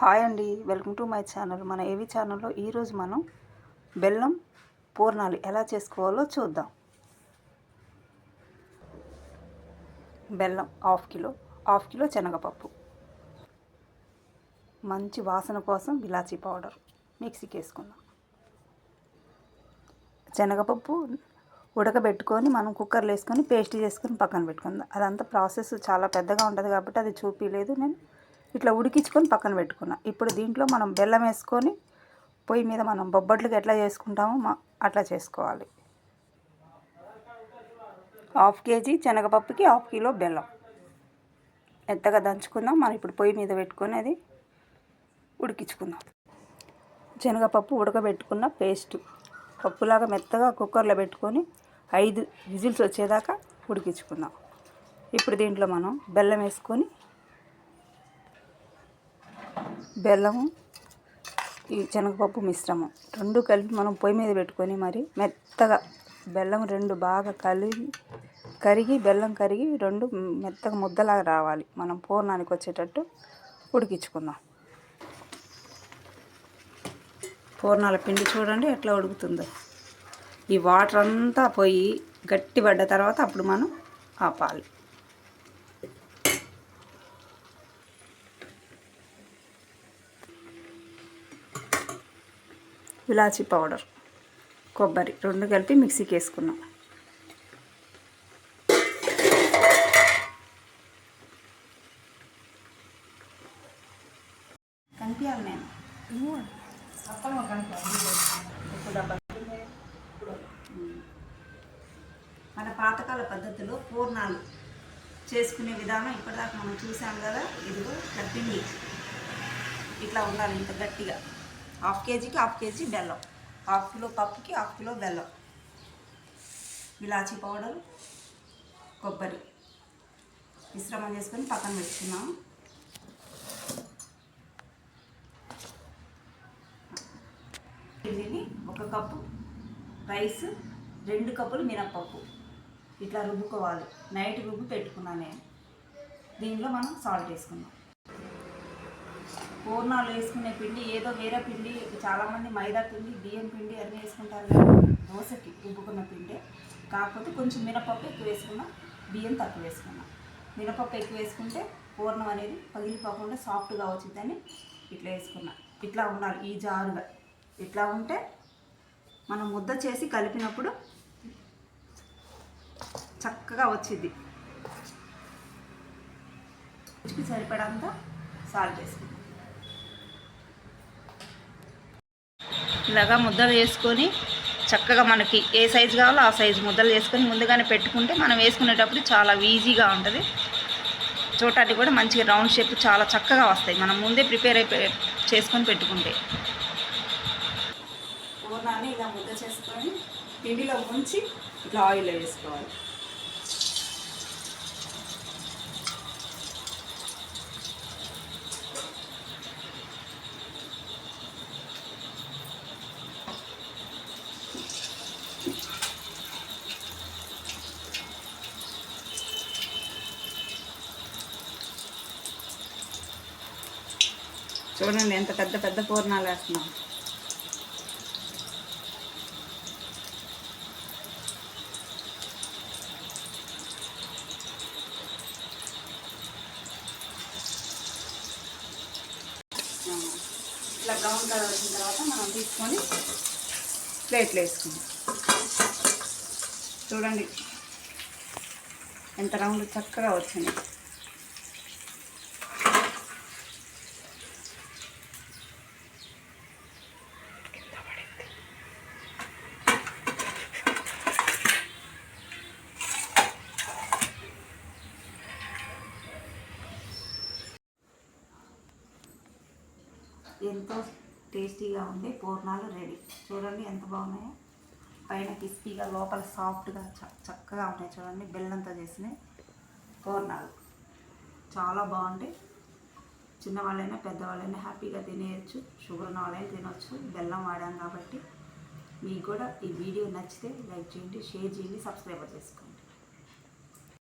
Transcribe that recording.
Hi అండి. Welcome to my channel. మన ఏవి ఛానల్లో ఈరోజు మనం బెల్లం పూర్ణాలు ఎలా చేసుకోవాలో చూద్దాం. బెల్లం హాఫ్ కిలో హాఫ్ కిలో శనగపప్పు. మంచి వాసన కోసం ఇలాచీ పౌడర్ మిక్సీకి వేసుకుందాం. శనగపప్పు ఉడకబెట్టుకొని మనం కుక్కర్లో వేసుకొని పేస్ట్ చేసుకొని పక్కన పెట్టుకుందాం. అదంతా ప్రాసెస్ చాలా పెద్దగా ఉంటుంది కాబట్టి అది చూపించలేదు నేను ఇట్లా ఉడికించుకొని పక్కన పెట్టుకున్నాం. ఇప్పుడు దీంట్లో మనం బెల్లం వేసుకొని పొయ్యి మీద మనం బొబ్బట్లకి ఎట్లా చేసుకుంటామో మా అట్లా చేసుకోవాలి. హాఫ్ కేజీ శనగపప్పుకి హాఫ్ కిలో బెల్లం. మెత్తగా దంచుకుందాం. మనం ఇప్పుడు పొయ్యి మీద పెట్టుకొని అది ఉడికించుకుందాం. శనగపప్పు ఉడకబెట్టుకున్న పేస్ట్ పప్పులాగా మెత్తగా కుక్కర్లో పెట్టుకొని ఐదు విజిల్స్ వచ్చేదాకా ఉడికించుకుందాం. ఇప్పుడు దీంట్లో మనం బెల్లం వేసుకొని బెల్లము ఈ శనగపప్పు మిశ్రమం. రెండు కలిపి మనం పొయ్యి మీద పెట్టుకొని మరి మెత్తగా బెల్లం రెండు బాగా కలిగి కరిగి బెల్లం కరిగి రెండు మెత్తగా ముద్దలాగా రావాలి. మనం పూర్ణానికి వచ్చేటట్టు ఉడికించుకుందాం. పూర్ణాల పిండి చూడండి ఎట్లా ఉడుకుతుందో. ఈ వాటర్ అంతా పోయి గట్టి పడ్డ తర్వాత అప్పుడు మనం ఆపాలి. ఇలాచీ పౌడర్ కొబ్బరి రెండు కలిపి మిక్సీకి వేసుకున్నాం కనిపించాలి నేను. మన పాతకాల పద్ధతిలో పూర్ణాలు చేసుకునే విధానం ఇప్పటిదాకా మనం చూసాం కదా ఇదిగో కట్టింది ఇట్లా ఉండాలి ఇంత గట్టిగా. హాఫ్ కేజీకి హాఫ్ కేజీ బెల్లం. హాఫ్ కిలో పప్పుకి హాఫ్ కిలో బెల్లం. ఇలాచీ పౌడర్ కొబ్బరి. మిశ్రమం చేసుకొని పక్కన పెట్టుకున్నాం దీన్ని ఒక కప్పు రైస్ రెండు కప్పులు మినప్పప్పు. ఇట్లా రుబ్బుకోవాలి. నైట్ రుబ్బు పెట్టుకున్నాను నేను. దీనిలో మనం సాల్ట్ వేసుకుందాం. పూర్ణాలు వేసుకునే పిండి ఏదో వేరే పిండి చాలామంది మైదా పిండి బియ్యం పిండి అన్నీ వేసుకుంటారు దోశకి రుబ్బుకున్న పిండి. కాకపోతే కొంచెం మినపప్పు ఎక్కువ వేసుకున్నా బియ్యం తక్కువ వేసుకున్నా. మినపప్పు ఎక్కువ వేసుకుంటే పూర్ణం అనేది పగిలిపోకుండా సాఫ్ట్గా వచ్చిందని ఇట్లా వేసుకున్నా. ఇట్లా ఉండాలి ఈ జారుగా. ఇట్లా ఉంటే మనం ముద్ద చేసి కలిపినప్పుడు చక్కగా వచ్చింది సరిపడంత సాల్ట్ వేసుకుందాం. ఇలాగా ముద్దలు వేసుకొని చక్కగా మనకి ఏ సైజు కావాలో ఆ సైజు ముద్దలు చేసుకొని ముందుగానే పెట్టుకుంటే మనం వేసుకునేటప్పుడు చాలా ఈజీగా ఉంటుంది. చూడటానికి కూడా మంచిగా రౌండ్ షేప్ చాలా చక్కగా వస్తాయి. మనం ముందే ప్రిపేర్ అయిపోయి చేసుకొని పెట్టుకుంటే. పూర్ణాన్ని ఇలా ముద్ద చేసుకొని పిండిలో ముంచి ఇట్లా ఆయిల్ వేసుకోవాలి. చూడండి ఎంత పెద్ద పెద్ద పూర్ణాలు వేస్తున్నాం. ఇట్లా బ్రౌన్ కలర్ వచ్చిన తర్వాత మనం తీసుకొని ప్లేట్లు వేసుకుందాం. చూడండి ఎంత రౌండ్ చక్కగా వచ్చింది. ఎంతో టేస్టీగా ఉండే పూర్ణాలు రెడీ చూడండి ఎంత బాగున్నాయో. పైన క్రిస్పీగా లోపల సాఫ్ట్గా చక్కగా ఉన్నాయి చూడండి. బెల్లంతో చేసినాయి పూర్ణాలు. చాలా బాగుంటాయి. చిన్నవాళ్ళైనా పెద్దవాళ్ళైనా హ్యాపీగా తినేయచ్చు. షుగర్ ఉన్న వాళ్ళైనా తినవచ్చు బెల్లం వాడాం కాబట్టి. మీకు కూడా ఈ వీడియో నచ్చితే లైక్ చేయండి షేర్ చేయండి సబ్స్క్రైబర్ చేసుకోండి.